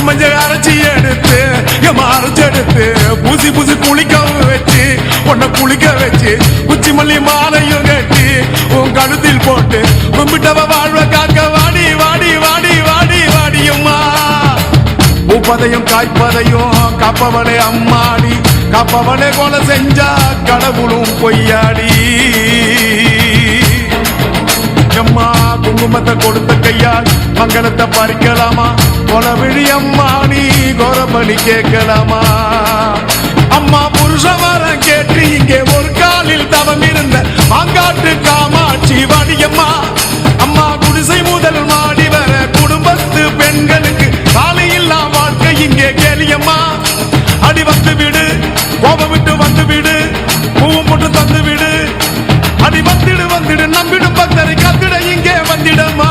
அரிசி மஞ்சள் அரைச்சி எடுத்து எம்மா அரைச்சி எடுத்து பூசி பூசி குளிக்கவும் வச்சு உன்னை குளிக்க வச்சு குச்சி மல்லி மாலையும் கட்டி உன் கழுத்தில் போட்டு கும்பிட்டவ வாழ்வ காக்க வாடி வாடி வாடி வாடி வாடியம்மா உப்பதையும் காய்ப்பதையும் காப்பவளே அம்மாடி காப்பவளே கொலை செஞ்சா கடவுளும் பொய்யாடி. அம்மா குங்குமத்தை கொடுத்த கையால் மங்களத்தை பறிக்கலாமா? கொலவிழி அம்மா நீ கொரபலி கேட்கலாமா? அம்மா புருஷவரம் கேட்டு இங்கே ஒரு காலில் தவம் இருந்த மாங்காட்டு காமாட்சி வாடியம்மா. அம்மா குடிசை முதல் மாடி வர குடும்பத்து பெண்களுக்கு காலையில்லா வாழ்க்கை இங்கே கேலியம்மா அடி வந்து விடு கோபம் விட்டு வந்து விடு பூவும் போட்டு தந்து விடு. அடி வந்துடு வந்துடு நம்பிடும் பக்தரை கத்திட இங்கே வந்திடமா